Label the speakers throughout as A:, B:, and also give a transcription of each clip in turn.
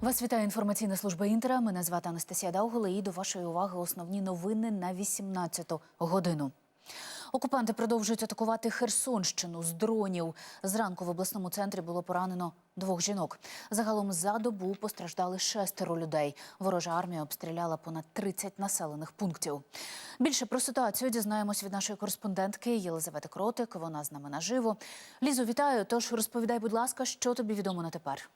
A: Вас вітає інформаційна служба Інтера. Мене звати Анастасія Даугола і до вашої уваги основні новини на 18-ту годину. Окупанти продовжують атакувати Херсонщину з дронів. Зранку в обласному центрі було поранено двох жінок. Загалом за добу постраждали шестеро людей. Ворожа армія обстріляла понад 30 населених пунктів. Більше про ситуацію дізнаємось від нашої кореспондентки Єлизавети Кротик. Вона з нами наживо. Лізо, вітаю. Тож розповідай, будь ласка, що тобі відомо на тепер.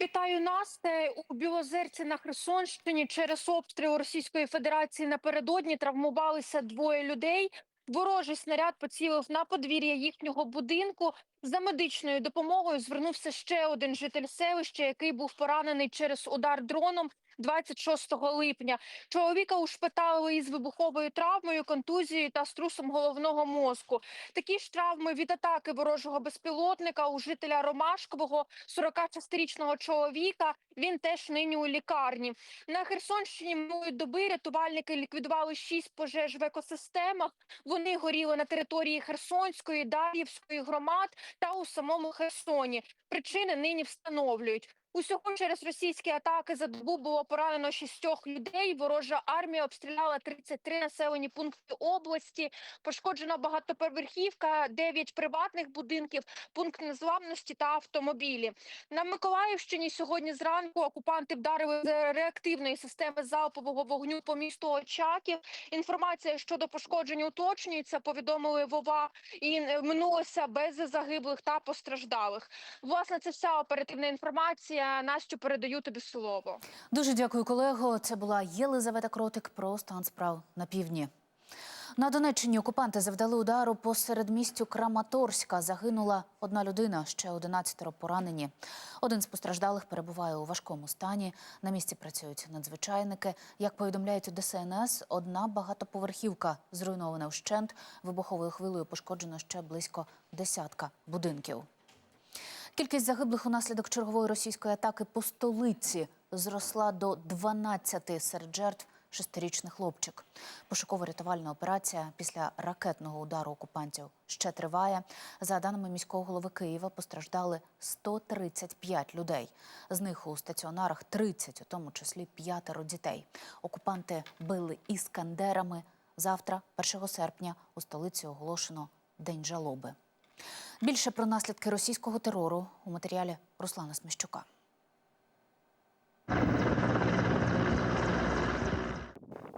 B: Вітаю Насте у Білозерці на Херсонщині. Через обстріл Російської Федерації напередодні травмувалися двоє людей. Ворожий снаряд поцілив на подвір'я їхнього будинку. За медичною допомогою звернувся ще один житель селища, який був поранений через удар дроном 26 липня. Чоловіка ушпиталили із вибуховою травмою, контузією та струсом головного мозку. Такі ж травми від атаки ворожого безпілотника у жителя Ромашкового 46-річного чоловіка. Він теж нині у лікарні. На Херсонщині минулої доби рятувальники ліквідували шість пожеж в екосистемах. Вони горіли на території Херсонської, Дар'ївської громад та у самому Херсоні. Причини нині встановлюють. Усього через російські атаки за добу було поранено шістьох людей. Ворожа армія обстріляла 33 населені пункти області. Пошкоджена багатоповерхівка, 9 приватних будинків, пункт незламності та автомобілі. На Миколаївщині сьогодні зранку окупанти вдарили з реактивної системи залпового вогню по місту Очаків. Інформація щодо пошкоджень уточнюється. Повідомили Вова і минулося без загиблих та постраждалих. Власне, це вся оперативна інформація. Настю передаю тобі слово.
A: Дуже дякую, колего. Це була Єлизавета Кротик про стан справ на півдні. На Донеччині окупанти завдали удару по середмістю Краматорська. Загинула одна людина, ще 11 поранені. Один з постраждалих перебуває у важкому стані. На місці працюють надзвичайники. Як повідомляють у ДСНС, одна багатоповерхівка зруйнована вщент. Вибуховою хвилею пошкоджено ще близько десятка будинків. Кількість загиблих унаслідок чергової російської атаки по столиці зросла до 12 серед жертв шестирічний хлопчик. Пошуково-рятувальна операція після ракетного удару окупантів ще триває. За даними міського голови Києва, постраждали 135 людей. З них у стаціонарах 30, у тому числі п'ятеро дітей. Окупанти били іскандерами. Завтра, 1 серпня, у столиці оголошено День жалоби. Більше про наслідки російського терору у матеріалі Руслана Сміщука.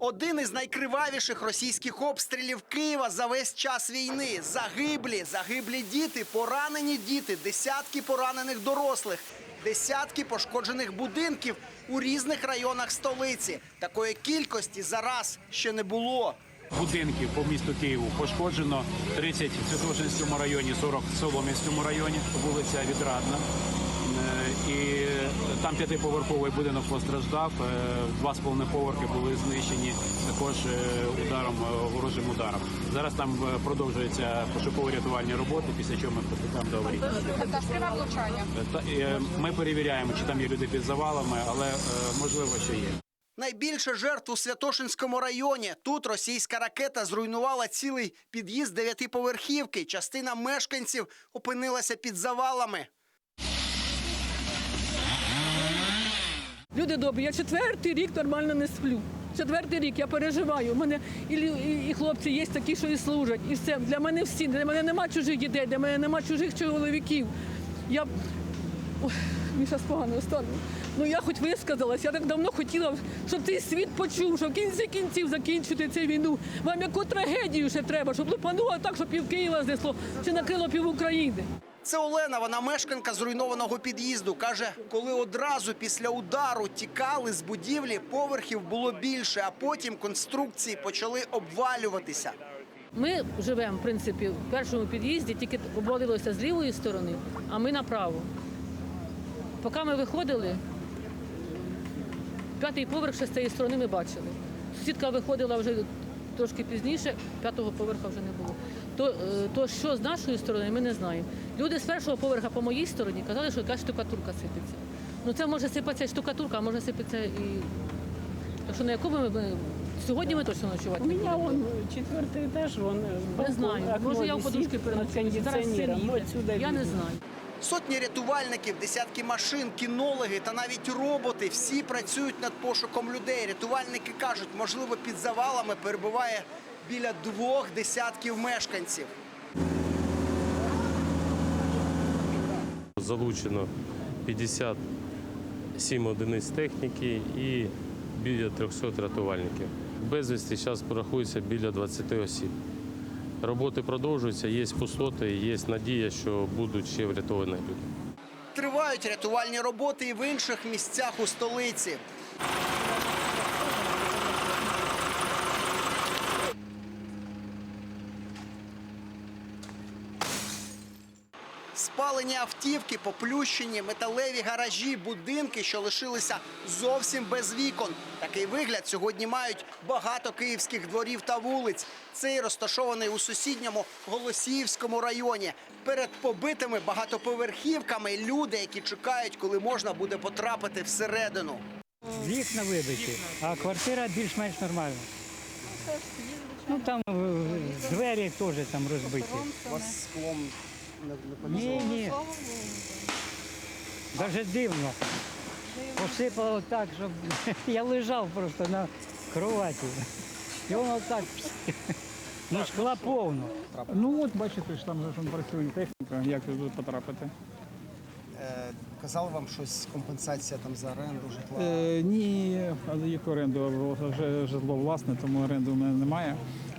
C: Один із найкривавіших російських обстрілів Києва за весь час війни. Загиблі, загиблі діти, поранені діти, десятки поранених дорослих, десятки пошкоджених будинків у різних районах столиці. Такої кількості зараз ще не було.
D: Будинків по місту Києву пошкоджено 30 в Святошинському районі, 40 в Солом'янському районі, вулиця Відрадна. Е, І там п'ятиповерховий будинок постраждав, е, два з половиною поверхи були знищені також е, ударом, ворожим ударом. Зараз там продовжуються пошуково-рятувальні роботи, після чого ми приступаємо до аварії. Ми перевіряємо, чи там є люди під завалами, але можливо, що є.
C: Найбільше жертв у Святошинському районі. Тут російська ракета зруйнувала цілий під'їзд дев'ятиповерхівки. Частина мешканців опинилася під завалами.
E: Люди добрі, я четвертий рік нормально не сплю. Четвертий рік я переживаю. У мене і, і, і хлопці є такі, що і служать. І все. Для мене всі, для мене нема чужих дітей, для мене нема чужих чоловіків. Я Ой, мені зараз погано стане. Ну я хоч висказалась, я так давно хотіла, щоб цей світ почув, що в кінці кінців закінчити цю війну. Вам яку трагедію ще треба, щоб лупануло так, щоб пів Києва знесло, чи накрило пів України.
C: Це Олена, вона мешканка зруйнованого під'їзду. Каже, коли одразу після удару тікали з будівлі, поверхів було більше, а потім конструкції почали обвалюватися.
E: Ми живемо, в принципі, в першому під'їзді, тільки обводилося з лівої сторони, а ми направо. Поки ми виходили, п'ятий поверх ще з цієї сторони ми бачили. Сусідка виходила вже трошки пізніше, п'ятого поверха вже не було. То, е, то що з нашої сторони, ми не знаємо. Люди з першого поверха по моїй стороні казали, що якась штукатурка сипеться. Ну це може сипатися штукатурка, а може сипеться і. Так що на якому ми, сьогодні ми точно ночувати
F: У
E: не
F: меня
E: будемо.
F: он четвертый этаж, он
E: Не знаю. Може, я в подушки переночую. Зараз
F: кондиционером.
E: їде. Я не знаю.
C: Сотні рятувальників, десятки машин, кінологи та навіть роботи всі працюють над пошуком людей. Рятувальники кажуть, можливо, під завалами перебуває біля двох десятків мешканців.
F: Залучено 57 одиниць техніки і біля 300 рятувальників. Безвісті зараз порахується біля 20 осіб. Роботи продовжуються, є пустоти, є надія, що будуть ще врятовані люди.
C: Тривають рятувальні роботи і в інших місцях у столиці. Спалені автівки, поплющені, металеві гаражі, будинки, що лишилися зовсім без вікон. Такий вигляд сьогодні мають багато київських дворів та вулиць. Цей розташований у сусідньому Голосіївському районі. Перед побитими багатоповерхівками люди, які чекають, коли можна буде потрапити всередину.
G: Вікна вибиті, а квартира більш-менш нормальна. Ну там е, двері теж там розбиті.
C: У вас склом
G: Ні, ні. Даже дивно. Посипало так, щоб я лежав просто на кроваті. І воно так. Ну, шкла повно.
H: Ну от бачите, ж там же ж он працює техніка, як тут потрапити.
C: Е, казали вам щось компенсація там за оренду житла.
H: Е, ні, але їх оренду вже житло власне, тому оренди у мене немає.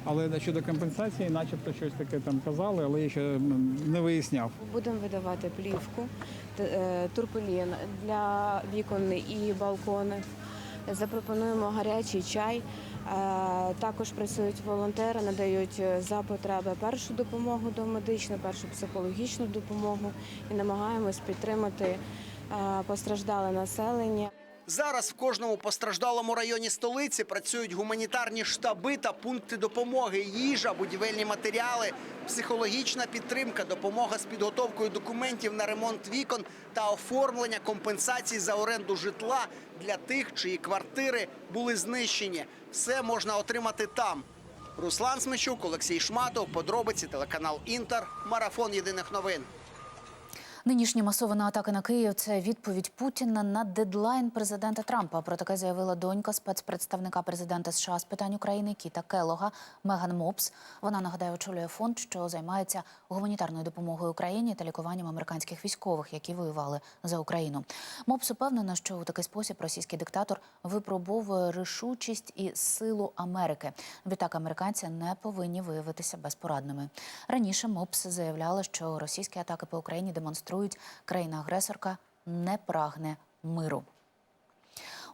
H: Але щодо компенсації, начебто щось таке там казали, але я ще не виясняв.
I: Будемо видавати плівку, е, турпелін для вікон і балконів. Запропонуємо гарячий чай. Е, Також працюють волонтери, надають е, за потреби першу допомогу домедичну, першу психологічну допомогу і намагаємось підтримати постраждале населення.
C: Зараз в кожному постраждалому районі столиці працюють гуманітарні штаби та пункти допомоги, їжа, будівельні матеріали, психологічна підтримка, допомога з підготовкою документів на ремонт вікон та оформлення компенсацій за оренду житла для тих, чиї квартири були знищені. Все можна отримати там. Руслан Смещук, Олексій Шматов, подробиці телеканал Інтер, марафон єдиних новин.
A: Нинішні масовані атаки на Київ це відповідь Путіна на дедлайн президента Трампа. Про таке заявила донька спецпредставника президента США з питань України Кіта Келога Меган Мопс. Вона нагадаю, очолює фонд, що займається гуманітарною допомогою Україні та лікуванням американських військових, які воювали за Україну. Мопс упевнена, що у такий спосіб російський диктатор випробовує рішучість і силу Америки. Відтак американці не повинні виявитися безпорадними. Раніше Мопс заявляла, що російські атаки по Україні демонструють, країна-агресорка не прагне миру.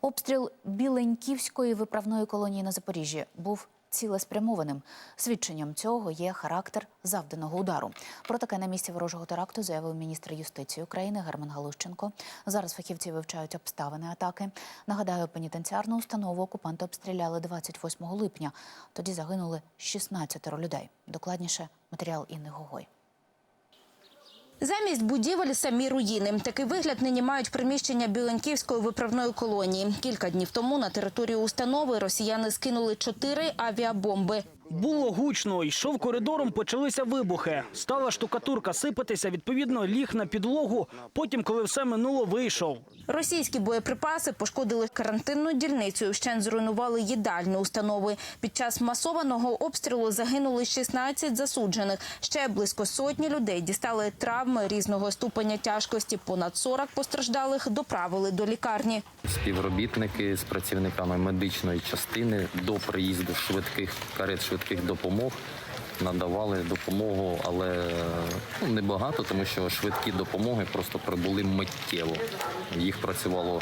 A: Обстріл Біленьківської виправної колонії на Запоріжжі був цілеспрямованим. Свідченням цього є характер завданого удару. Про таке на місці ворожого теракту заявив міністр юстиції України Герман Галущенко. Зараз фахівці вивчають обставини атаки. Нагадаю, пенітенціарну установу окупанти обстріляли 28 липня. Тоді загинули 16 людей. Докладніше матеріал Інни Гогой.
J: Замість будівель самі руїни. Такий вигляд нині мають приміщення Біленківської виправної колонії. Кілька днів тому на територію установи росіяни скинули чотири авіабомби.
K: Було гучно, йшов коридором, почалися вибухи. Стала штукатурка сипатися, відповідно, ліг на підлогу. Потім, коли все минуло, вийшов.
J: Російські боєприпаси пошкодили карантинну дільницю. Вщент зруйнували їдальні установи. Під час масованого обстрілу загинули 16 засуджених. Ще близько сотні людей дістали травми різного ступеня тяжкості. Понад 40 постраждалих доправили до лікарні.
L: співробітники з працівниками медичної частини до приїзду швидких карет швидких допомог надавали допомогу, але ну, небагато, тому що швидкі допомоги просто прибули миттєво. Їх працювало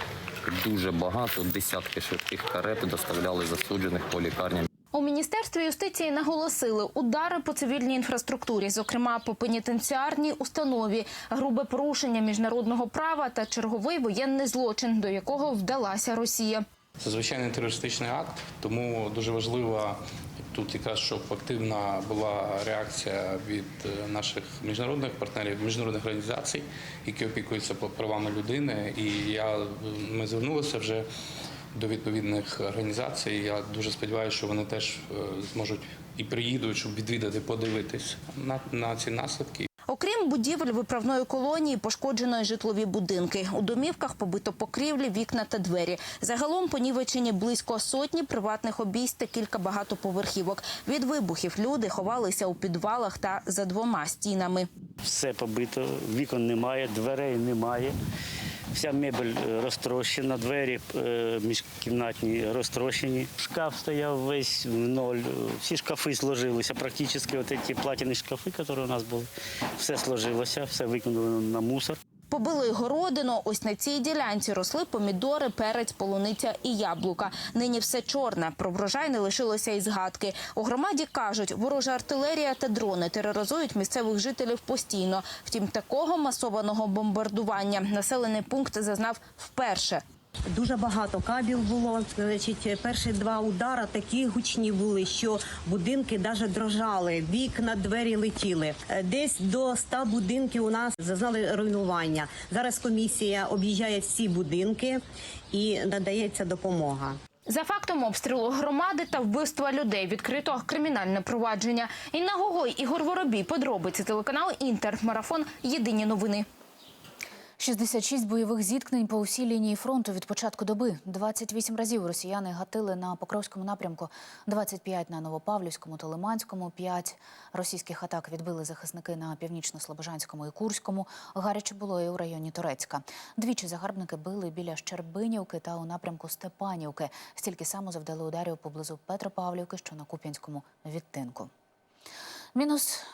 L: дуже багато, десятки швидких карет доставляли засуджених по лікарням.
J: У міністерстві юстиції наголосили удари по цивільній інфраструктурі, зокрема по пенітенціарній установі, грубе порушення міжнародного права та черговий воєнний злочин, до якого вдалася Росія.
M: Це звичайний терористичний акт, тому дуже важливо тут якраз, щоб активна була реакція від е, наших міжнародних партнерів, міжнародних організацій, які опікуються правами людини. І я ми звернулися вже до відповідних організацій. Я дуже сподіваюся, що вони теж е, зможуть і приїдуть, щоб відвідати, подивитись на, на ці наслідки.
J: Будівель виправної колонії, пошкоджено житлові будинки. У домівках побито покрівлі, вікна та двері. Загалом понівечені близько сотні приватних обійсть та кілька багатоповерхівок. Від вибухів люди ховалися у підвалах та за двома стінами.
G: Все побито, вікон немає, дверей немає. Вся мебель е, розтрощена, двері е, міжкімнатні розтрощені. Шкаф стояв весь в ноль. Всі шкафи зложилися. Практично от ці платяні шкафи, які у нас були, все сложилося, все викинули на мусор.
J: Побили городину. Ось на цій ділянці росли помідори, перець, полуниця і яблука. Нині все чорне. Про врожай не лишилося і згадки. У громаді кажуть, ворожа артилерія та дрони тероризують місцевих жителів постійно. Втім, такого масованого бомбардування населений пункт зазнав вперше.
N: Дуже багато кабів було. Значить, перші два удара такі гучні були, що будинки навіть дрожали, вікна, двері летіли. Е, Десь до 100 будинків у нас зазнали руйнування. Зараз комісія об'їжджає всі будинки і надається допомога.
J: За фактом обстрілу громади та вбивства людей відкрито кримінальне провадження. Інна Гогой, Ігор Воробій, подробиці телеканал Інтер, марафон. Єдині новини.
A: 66 бойових зіткнень по усій лінії фронту від початку доби. 28 разів росіяни гатили на Покровському напрямку, 25 на Новопавлівському та Лиманському, 5 російських атак відбили захисники на Північно-Слобожанському і Курському. Гаряче було і у районі Турецька. Двічі загарбники били біля Щербинівки та у напрямку Степанівки. Стільки само завдали ударів поблизу Петропавлівки, що на Куп'янському відтинку. Мінус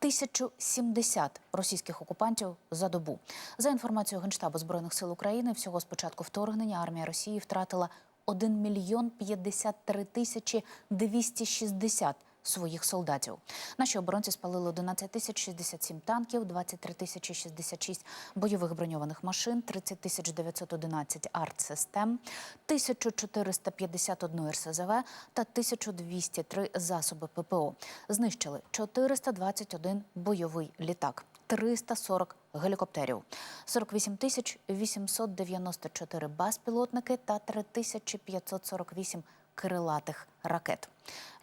A: 1070 російських окупантів за добу. За інформацією Генштабу Збройних сил України, всього з початку вторгнення армія Росії втратила 1 мільйон 53 тисячі 260 своїх солдатів. Наші оборонці спалили 11 тисяч 67 танків, 23 тисячі 66 бойових броньованих машин, 30 тисяч 911 артсистем, 1451 РСЗВ та 1203 засоби ППО. Знищили 421 бойовий літак. 340 гелікоптерів, 48 тисяч 894 безпілотники та 3548 крилатих ракет.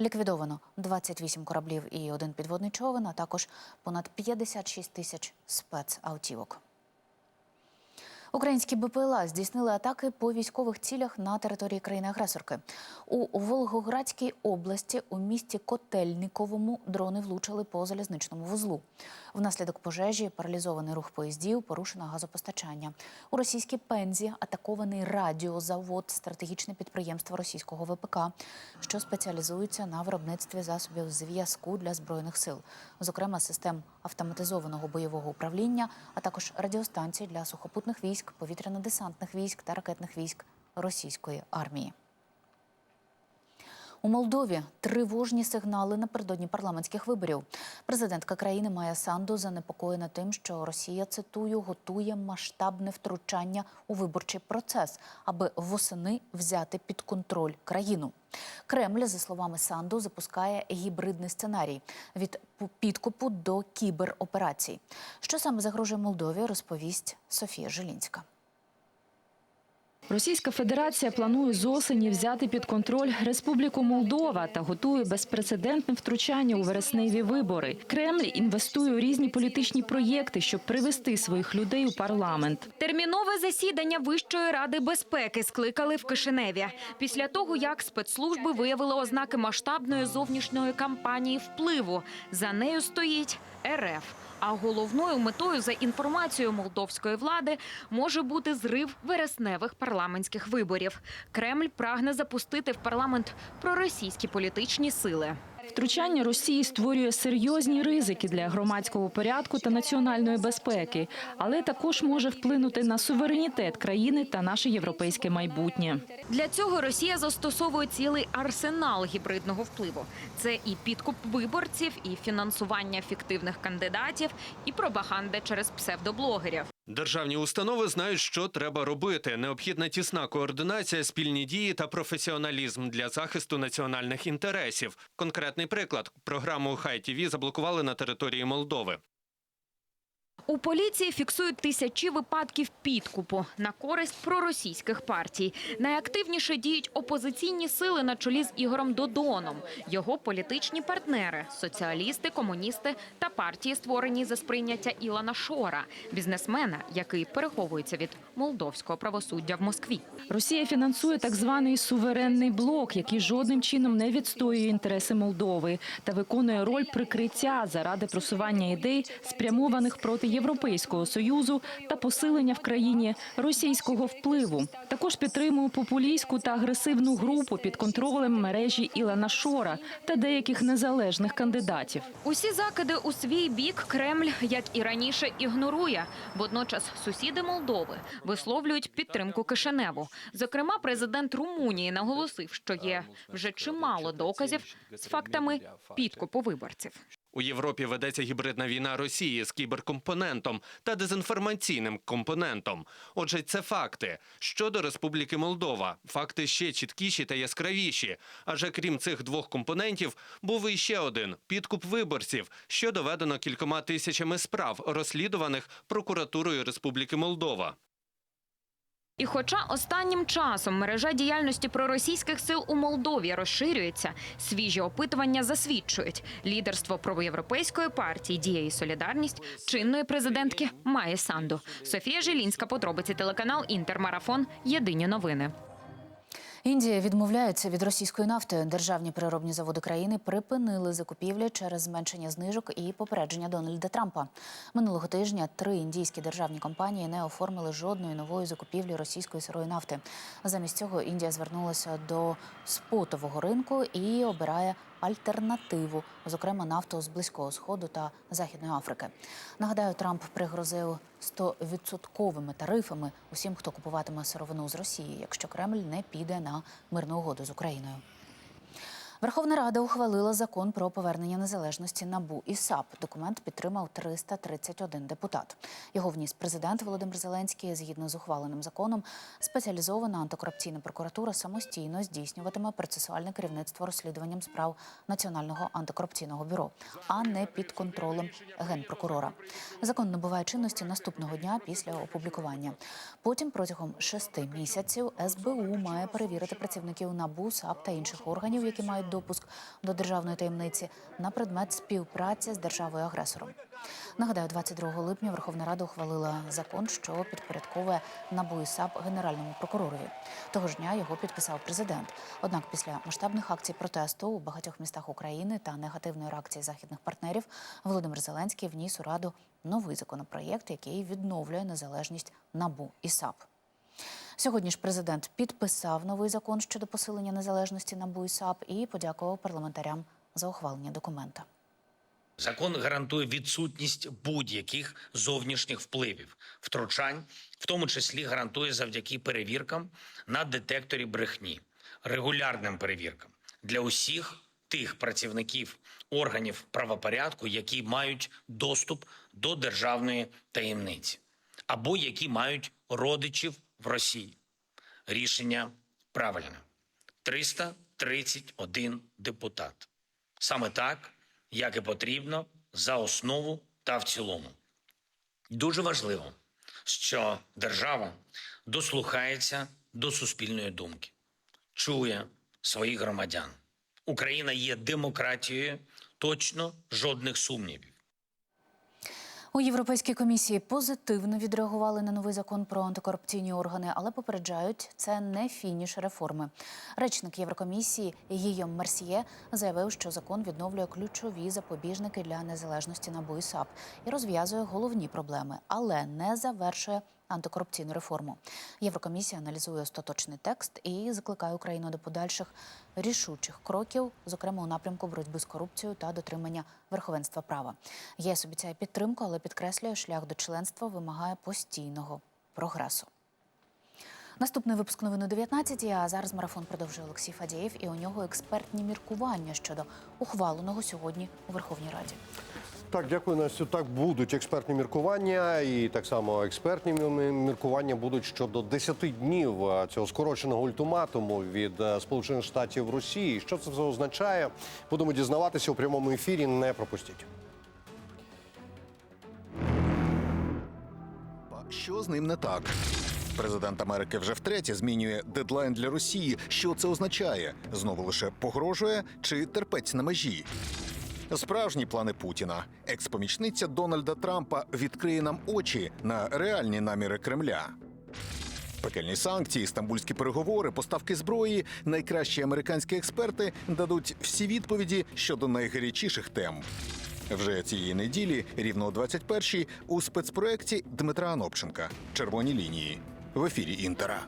A: Ліквідовано 28 кораблів і один підводний човен, а також понад 56 тисяч спецавтівок. Українські БПЛА здійснили атаки по військових цілях на території країни-агресорки. У Волгоградській області у місті Котельниковому дрони влучили по залізничному вузлу. Внаслідок пожежі паралізований рух поїздів, порушено газопостачання. У російській пензі атакований радіозавод, стратегічне підприємство російського ВПК, що спеціалізується на виробництві засобів зв'язку для збройних сил, зокрема систем автоматизованого бойового управління, а також радіостанцій для сухопутних військ, повітряно-десантних військ та ракетних військ російської армії. У Молдові тривожні сигнали напередодні парламентських виборів. Президентка країни Майя Санду занепокоєна тим, що Росія цитую готує масштабне втручання у виборчий процес, аби восени взяти під контроль країну. Кремль, за словами Санду, запускає гібридний сценарій від підкупу до кібероперацій. Що саме загрожує Молдові, розповість Софія Жилінська.
O: Російська Федерація планує з осені взяти під контроль Республіку Молдова та готує безпрецедентне втручання у вересневі вибори. Кремль інвестує у різні політичні проєкти, щоб привести своїх людей у парламент.
P: Термінове засідання Вищої ради безпеки скликали в Кишиневі після того, як спецслужби виявили ознаки масштабної зовнішньої кампанії впливу. За нею стоїть РФ. А головною метою, за інформацією молдовської влади, може бути зрив вересневих парламентських виборів. Кремль прагне запустити в парламент проросійські політичні сили.
O: Втручання Росії створює серйозні ризики для громадського порядку та національної безпеки, але також може вплинути на суверенітет країни та наше європейське майбутнє.
P: Для цього Росія застосовує цілий арсенал гібридного впливу. Це і підкуп виборців, і фінансування фіктивних кандидатів, і пропаганда через псевдоблогерів.
Q: Державні установи знають, що треба робити. Необхідна тісна координація, спільні дії та професіоналізм для захисту національних інтересів. Конкретний приклад: програму Хай ТІВІ заблокували на території Молдови.
P: У поліції фіксують тисячі випадків підкупу на користь проросійських партій. Найактивніше діють опозиційні сили на чолі з Ігорем Додоном. Його політичні партнери соціалісти, комуністи та партії, створені за сприйняття Ілана Шора, бізнесмена, який переховується від молдовського правосуддя в Москві.
O: Росія фінансує так званий суверенний блок, який жодним чином не відстоює інтереси Молдови та виконує роль прикриття заради просування ідей, спрямованих проти Європейського союзу та посилення в країні російського впливу. Також підтримує популістську та агресивну групу під контролем мережі Ілана Шора та деяких незалежних кандидатів.
P: Усі закиди у свій бік Кремль, як і раніше, ігнорує. Водночас сусіди Молдови висловлюють підтримку Кишиневу. Зокрема, президент Румунії наголосив, що є вже чимало доказів з фактами підкупу виборців.
Q: У Європі ведеться гібридна війна Росії з кіберкомпонентом та дезінформаційним компонентом. Отже, це факти. Щодо Республіки Молдова, факти ще чіткіші та яскравіші. Адже крім цих двох компонентів, був іще один підкуп виборців, що доведено кількома тисячами справ, розслідуваних прокуратурою Республіки Молдова.
P: І хоча останнім часом мережа діяльності проросійських сил у Молдові розширюється, свіжі опитування засвідчують, лідерство проєвропейської партії «Дія і солідарність» чинної президентки має Санду. Софія Жилінська, подробиці телеканал Інтермарафон. Єдині новини.
A: Індія відмовляється від російської нафти. Державні переробні заводи країни припинили закупівлі через зменшення знижок і попередження Дональда Трампа. Минулого тижня три індійські державні компанії не оформили жодної нової закупівлі російської сирої нафти. Замість цього Індія звернулася до спотового ринку і обирає альтернативу, зокрема нафту з близького сходу та західної Африки. Нагадаю, Трамп пригрозив 100% тарифами усім, хто купуватиме сировину з Росії, якщо Кремль не піде на мирну угоду з Україною. Верховна Рада ухвалила закон про повернення незалежності НАБУ і САП. Документ підтримав 331 депутат. Його вніс президент Володимир Зеленський. Згідно з ухваленим законом, спеціалізована антикорупційна прокуратура самостійно здійснюватиме процесуальне керівництво розслідуванням справ Національного антикорупційного бюро, а не під контролем генпрокурора. Закон набуває чинності наступного дня після опублікування. Потім протягом шести місяців СБУ має перевірити працівників НАБУ, САП та інших органів, які мають допуск до державної таємниці на предмет співпраці з державою-агресором. Нагадаю, 22 липня Верховна Рада ухвалила закон, що підпорядковує НАБУ і САП генеральному прокуророві. Того ж дня його підписав президент. Однак, після масштабних акцій протесту у багатьох містах України та негативної реакції західних партнерів Володимир Зеленський вніс у раду новий законопроєкт, який відновлює незалежність НАБУ і САП. Сьогодні ж президент підписав новий закон щодо посилення незалежності НАБУ і САП і подякував парламентарям за ухвалення документа.
R: Закон гарантує відсутність будь-яких зовнішніх впливів, втручань, в тому числі гарантує завдяки перевіркам на детекторі брехні, регулярним перевіркам для усіх тих працівників органів правопорядку, які мають доступ до державної таємниці, або які мають родичів в Росії. Рішення правильне. 331 депутат. Саме так, як і потрібно, за основу та в цілому. Дуже важливо, що держава дослухається до суспільної думки, чує своїх громадян. Україна є демократією, точно жодних сумнівів.
A: У Європейській комісії позитивно відреагували на новий закон про антикорупційні органи, але попереджають, це не фініш реформи. Речник Єврокомісії Гійом Мерсьє заявив, що закон відновлює ключові запобіжники для незалежності НАБУ і САП і розв'язує головні проблеми, але не завершує антикорупційну реформу. Єврокомісія аналізує остаточний текст і закликає Україну до подальших рішучих кроків, зокрема у напрямку боротьби з корупцією та дотримання верховенства права. ЄС обіцяє підтримку, але підкреслює, шлях до членства вимагає постійного прогресу. Наступний випуск новин 19 а зараз марафон продовжує Олексій Фадєєв, і у нього експертні міркування щодо ухваленого сьогодні у Верховній Раді.
S: Так, дякую, Настю. Так будуть експертні міркування, і так само експертні мі- міркування будуть щодо 10 днів цього скороченого ультиматуму від е, Сполучених Штатів Росії. Що це все означає? Будемо дізнаватися у прямому ефірі. Не пропустіть.
T: що з ним не так. Президент Америки вже втретє змінює дедлайн для Росії. Що це означає? Знову лише погрожує чи терпець на межі? Справжні плани Путіна. Експомічниця Дональда Трампа відкриє нам очі на реальні наміри Кремля. Пекельні санкції, стамбульські переговори, поставки зброї. Найкращі американські експерти дадуть всі відповіді щодо найгарячіших тем. Вже цієї неділі, рівно о 21-й, у спецпроекті Дмитра Анопченка Червоні лінії в ефірі Інтера.